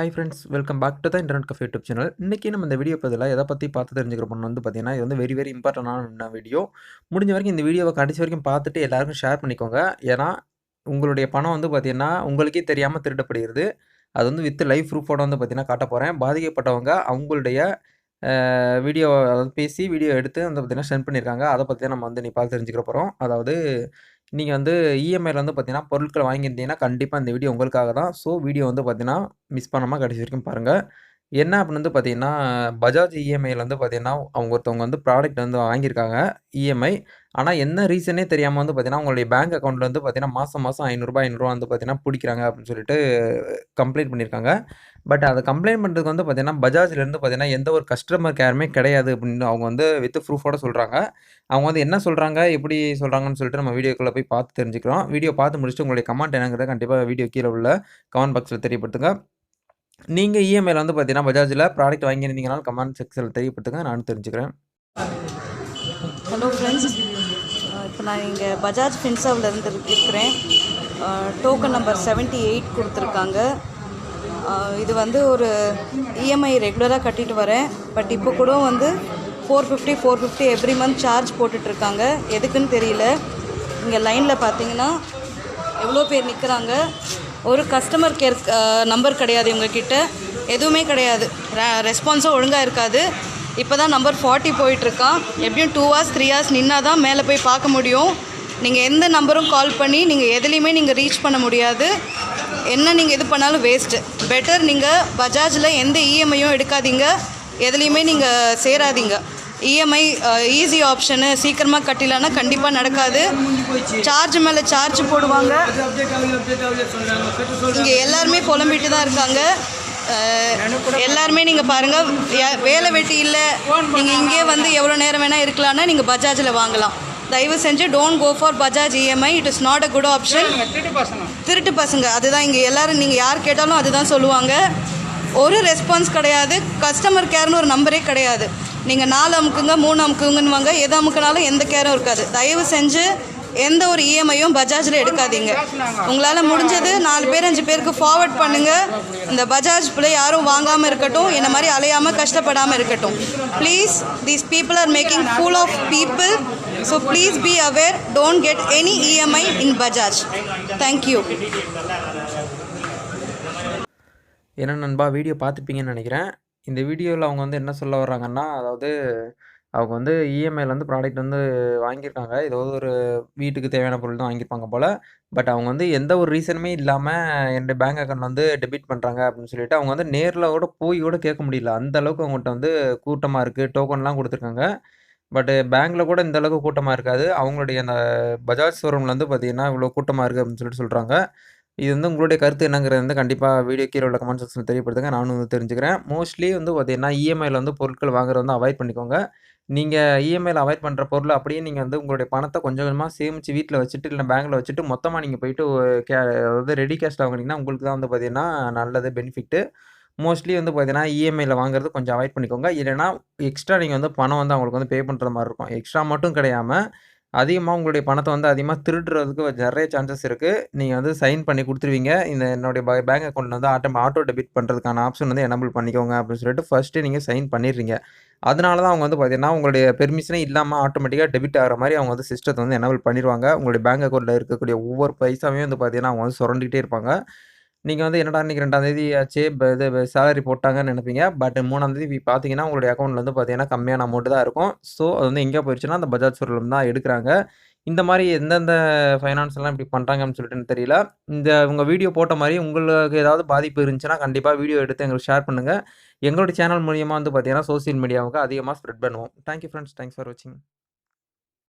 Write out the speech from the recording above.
Hi friends welcome back to the internet cafe YouTube channel இன்றைக்கி நம்ம இந்த video பதில் எதை பற்றி பார்த்து தெரிஞ்சுக்கிறோம் வந்து பார்த்தீங்கன்னா இது வந்து வெரி வெரி இம்பார்ட்டண்டான வீடியோ முடிஞ்ச வரைக்கும் இந்த வீடியோவை கடைசி வரைக்கும் பார்த்துட்டு எல்லாருக்கும் ஷேர் பண்ணிக்கோங்க. ஏன்னா உங்களுடைய பணம் வந்து பார்த்திங்கன்னா உங்களுக்கே தெரியாமல் திருடப்படுகிறது. அது வந்து வித் லைவ் ப்ரூஃபோட வந்து பார்த்தீங்கன்னா காட்ட போகிறேன் பாதிக்கப்பட்டவங்க அவங்களுடைய வீடியோ அதாவது பேசி வீடியோ எடுத்து வந்து பார்த்தீங்கன்னா சென்ட் பண்ணியிருக்காங்க அதை பற்றி நம்ம வந்து நீ பார்த்து தெரிஞ்சுக்க போகிறோம் அதாவது நீங்கள் வந்து இஎம்ஐயில் வந்து பார்த்தீங்கன்னா பொருட்கள் வாங்கியிருந்தீங்கன்னா கண்டிப்பாக இந்த வீடியோ உங்களுக்காக தான். ஸோ வீடியோ வந்து பார்த்தீங்கன்னா மிஸ் பண்ணாமல் கடைசி வரைக்கும் பாருங்கள் என்ன அப்படின்னு வந்து பார்த்தீங்கன்னா பஜாஜ் இஎம்ஐயில் வந்து பார்த்தீங்கன்னா அவங்க ஒருத்தவங்க வந்து ப்ராடக்ட் வந்து வாங்கியிருக்காங்க இஎம்ஐ ஆனால் என்ன ரீசனே தெரியாமல் வந்து பார்த்தீங்கன்னா உங்களுடைய பேங்க் அக்கௌண்ட்டில் வந்து பார்த்தீங்கன்னா மாதம் மாதம் ஐநூறுரூபா ஐநூறுரூவா வந்து பார்த்தீங்கன்னா பிடிக்கிறாங்க அப்படின்னு சொல்லிட்டு கம்ப்ளைண்ட் பண்ணியிருக்காங்க பட் அதை கம்ப்ளைண்ட் பண்ணுறதுக்கு வந்து பார்த்தீங்கன்னா பஜாஜ்லேருந்து பார்த்தீங்கன்னா எந்த ஒரு கஸ்டமர் கேருமே கிடையாது அப்படின்னு அவங்க வந்து வித் ப்ரூஃபோட சொல்கிறாங்க அவங்க வந்து என்ன சொல்கிறாங்க எப்படி சொல்கிறாங்கன்னு சொல்லிட்டு நம்ம வீடியோக்குள்ளே போய் பார்த்து தெரிஞ்சுக்கிறோம். வீடியோ பார்த்து முடிச்சுட்டு உங்களுடைய கமெண்ட் என்னங்கிறத கண்டிப்பாக வீடியோ கீழே உள்ள கமெண்ட் பாக்ஸில் தெரியப்படுத்துங்க. நீங்கள் இஎம்ஐயில் வந்து பார்த்தீங்கன்னா பஜாஜில் ப்ராடக்ட் வாங்கியிருந்தீங்கனாலும் கமெண்ட் செக்ஷனில் தெரியப்படுத்துங்க. நான் தெரிஞ்சுக்கிறேன். ஹலோ ஃப்ரெண்ட்ஸ் இப்போ நான் இங்கே பஜாஜ் ஃபின்சாவில் இருந்து இருக்கிறேன் token uh, number seventy eight கொடுத்துருக்காங்க uh, இது வந்து ஒரு இஎம்ஐ ரெகுலராக கட்டிட்டு வரேன். பட் இப்போ கூட வந்து four fifty four fifty every month charge போட்டுட்ருக்காங்க. எதுக்குன்னு தெரியல. இங்கே லைனில் பார்த்தீங்கன்னா எவ்வளோ பேர் நிற்கிறாங்க ஒரு கஸ்டமர் கேர் நம்பர் கிடையாது இவங்கக்கிட்ட எதுவுமே கிடையாது. ரெஸ்பான்ஸும் ஒழுங்காக இருக்காது. இப்போ தான் நம்பர் ஃபார்ட்டி போயிட்டுருக்கா எப்படியும் டூ ஹவர்ஸ் த்ரீ ஹவர்ஸ் நின்னா தான் மேலே போய் பார்க்க முடியும். நீங்கள் எந்த நம்பரும் கால் பண்ணி நீங்கள் எதுலேயுமே நீங்கள் ரீச் பண்ண முடியாது. என்ன நீங்கள் இது பண்ணாலும் வேஸ்ட்டு பெட்டர் நீங்கள் பஜாஜில் எந்த இஎம்ஐயும் எடுக்காதீங்க. எதுலேயுமே நீங்கள் சேராதீங்க. இஎம்ஐ ஈஸி ஆப்ஷனு சீக்கிரமாக கட்டிலனா கண்டிப்பாக நடக்காது. சார்ஜ் மேலே சார்ஜ் போடுவாங்க. இங்கே எல்லாருமே புலம்பிட்டு தான் இருக்காங்க. எல்லாருமே நீங்கள் பாருங்கள் வேலை வெட்டி இல்லை. நீங்கள் இங்கேயே வந்து எவ்வளோ நேரம் வேணால் இருக்கலாம்னா நீங்கள் பஜாஜில் வாங்கலாம். தயவு செஞ்சு don't go for Bajaj EMI it is not a good option திருட்டு பசங்க. அதுதான் இங்கே எல்லாரும் நீங்கள் யார் கேட்டாலும் அதுதான் சொல்லுவாங்க. ஒரு ரெஸ்பான்ஸ் கிடையாது. கஸ்டமர் கேர்னு ஒரு நம்பரே கிடையாது. நீங்கள் நாலு அமுக்குங்க மூணு அமுக்குங்கன்னுவாங்க. எது அமுக்குனாலும் எந்த கேரும் இருக்காது. தயவு செஞ்சு எந்த ஒரு இஎம்ஐயும் பஜாஜில் எடுக்காதீங்க. உங்களால் முடிஞ்சது நாலு பேர் அஞ்சு பேருக்கு ஃபார்வர்ட் பண்ணுங்கள் இந்த பஜாஜ் பிள்ளை யாரும் வாங்காமல் இருக்கட்டும் என்ன மாதிரி அலையாமல் கஷ்டப்படாமல் இருக்கட்டும். Please these people are making fool of people so please be aware don't get any EMI in Bajaj thank you என்ன நண்பா வீடியோ பார்த்துப்பீங்கன்னு நினைக்கிறேன். இந்த வீடியோவில் அவங்க வந்து என்ன சொல்ல வர்றாங்கன்னா அதாவது அவங்க வந்து இஎம்ஐயில் வந்து ப்ராடக்ட் வந்து வாங்கியிருக்காங்க. ஏதோ ஒரு வீட்டுக்கு தேவையான பொருள் தான் வாங்கியிருப்பாங்க போல். பட் அவங்க வந்து எந்த ஒரு ரீசனுமே இல்லாமல் என்னுடைய பேங்க் அக்கௌண்ட் வந்து டெபிட் பண்ணுறாங்க அப்படின்னு சொல்லிட்டு அவங்க வந்து நேரில் கூட போய் கூட கேட்க முடியல. அந்த அளவுக்கு அவங்கள்ட்ட வந்து கூட்டமாக இருக்குது டோக்கன்லாம் கொடுத்துருக்காங்க. பட் பேங்க்கில் கூட இந்த அளவுக்கு கூட்டமாக இருக்காது. அவங்களுடைய அந்த பஜாஜ் ஷோரூமில் வந்து பார்த்திங்கன்னா இவ்வளோ கூட்டமாக இருக்குது அப்படின்னு சொல்லிட்டு சொல்கிறாங்க இது வந்து உங்களுடைய கருத்து என்னங்கிறது வந்து கண்டிப்பாக வீடியோ கீழே உள்ள கமெண்ட் செக்ஷனில் தெரியப்படுத்துங்க. நானும் வந்து தெரிஞ்சுக்கிறேன். மோஸ்ட்லி வந்து பார்த்தீங்கன்னா இஎம்ஐயில் வந்து பொருட்கள் வாங்குறது வந்து அவாய்ட் பண்ணிக்கோங்க. நீங்கள் இஎம்ஐயில் அவாய்ட் பண்ணுற பொருள் அப்படியே நீங்கள் வந்து உங்களுடைய பணத்தை கொஞ்சம் கொஞ்சமாக சேமித்து வீட்டில் வச்சுட்டு இல்லை பேங்க்கில் வச்சுட்டு மொத்தமாக நீங்கள் போயிட்டு கே அதாவது ரெடி கேஷில் வாங்கினீங்கன்னா உங்களுக்கு தான் வந்து பார்த்தீங்கன்னா நல்லது பெனிஃபிட்டு மோஸ்ட்லி வந்து பார்த்தீங்கன்னா இஎம்ஐயில் வாங்குறது கொஞ்சம் அவாய்ட் பண்ணிக்கோங்க. இல்லைனா எக்ஸ்ட்ரா நீங்கள் வந்து பணம் வந்து அவங்களுக்கு வந்து பே பண்ணுற மாதிரி இருக்கும். எக்ஸ்ட்ரா மட்டும் கிடையாமல் அதிகமாக உங்களுடைய பணத்தை வந்து அதிகமாக திருடுறதுக்கு நிறைய சான்சஸ் இருக்குது நீங்கள் வந்து சைன் பண்ணி கொடுத்துருவீங்க. இந்த என்னுடைய பே பேங்க் அக்கௌண்ட்டில் வந்து ஆட்டோ ஆட்டோ டெபிட் பண்ணுறதுக்கான ஆப்ஷன் வந்து எனபிள் பண்ணிக்கோங்க அப்படின்னு சொல்லிட்டு ஃபஸ்ட்டு நீங்கள் சைன் பண்ணிடுறீங்க. அதனால தான் அவங்க வந்து பார்த்தீங்கன்னா உங்களுடைய பெர்மிஷனே இல்லாமல் ஆட்டோமேட்டிக்காக டெபிட் ஆகிற மாதிரி அவங்க வந்து சிஸ்டத்தை வந்து எனபிள் பண்ணிடுவாங்க. உங்களுடைய பேங்க் அக்கௌண்ட்டில் இருக்கக்கூடிய ஒவ்வொரு பைசாவையும் வந்து பார்த்தீங்கன்னா அவங்க வந்து சுரண்டிகிட்டே இருப்பாங்க. நீங்கள் வந்து என்னடா இன்றைக்கி ரெண்டாந்தேதி ஆச்சு? இது சேலரி போட்டாங்கன்னு நினைப்பீங்க. பட் மூணாந்தேதி பார்த்தீங்கன்னா உங்களுடைய அக்கௌண்ட்டில் வந்து பார்த்தீங்கன்னா கம்மியான அமௌண்ட் தான் இருக்கும். ஸோ அது வந்து எங்கே போயிடுச்சுன்னா அந்த பஜாஜ் ஷோரூம் தான் எடுக்கிறாங்க. இந்த மாதிரி எந்தெந்த ஃபைனான்ஸ் எல்லாம் இப்படி பண்ணுறாங்கன்னு சொல்லிட்டு எனக்கு தெரியல. இந்த உங்கள் வீடியோ போட்ட மாதிரி உங்களுக்கு ஏதாவது பாதிப்பு இருந்துச்சுன்னா கண்டிப்பாக வீடியோ எடுத்து எங்களுக்கு ஷேர் பண்ணுங்கள் எங்களுடைய சேனல் மூலியமாக வந்து பார்த்தீங்கன்னா சோசியல் மீடியாவுக்கு அதிகமாக ஸ்ப்ரெட் பண்ணுவோம். தேங்க்யூ ஃப்ரெண்ட்ஸ் தேங்க்ஸ் ஃபார் வாட்சிங்